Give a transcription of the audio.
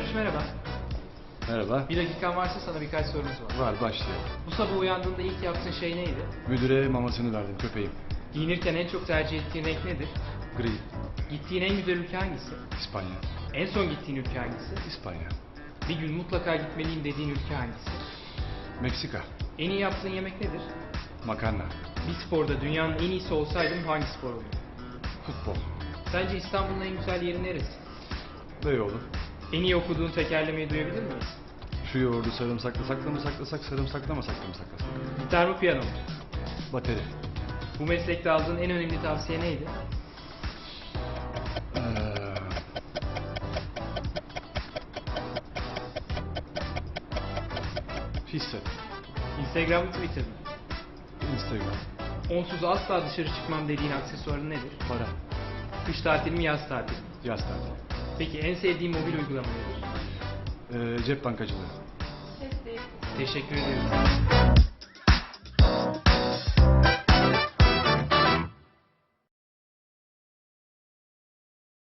Barış merhaba. Merhaba. Bir dakikan varsa sana birkaç sorumuz var. Var başlayalım. Bu sabah uyandığında ilk yaptığın şey neydi? Müdüre mamasını verdim köpeğim. Giyinirken en çok tercih ettiğin renk nedir? Gri. Gittiğin en güzel ülke hangisi? İspanya. En son gittiğin ülke hangisi? İspanya. Bir gün mutlaka gitmeliyim dediğin ülke hangisi? Meksika. En iyi yaptığın yemek nedir? Makarna. Bir sporda dünyanın en iyisi olsaydın hangi spor olurdu? Futbol. Sence İstanbul'un en güzel yeri neresi? Beyoğlu. En iyi okuduğun tekerlemeyi duyabilir miyiz? Şu yoğurdu sarımsaklı sakla mı saklasak sarımsaklamasak mı saklasak? Gitar mı piyano mu? Bateri. Bu meslekte aldığın en önemli tavsiye neydi? Ee, Hisset. Instagram mı Twitter mı? Instagram. Onsuz asla dışarı çıkmam dediğin aksesuarın nedir? Para. Kış tatili mi yaz tatili mi? Yaz tatili. Peki en sevdiğin mobil uygulama nedir? Ee, cep bankacılığı. Teşekkür ederim.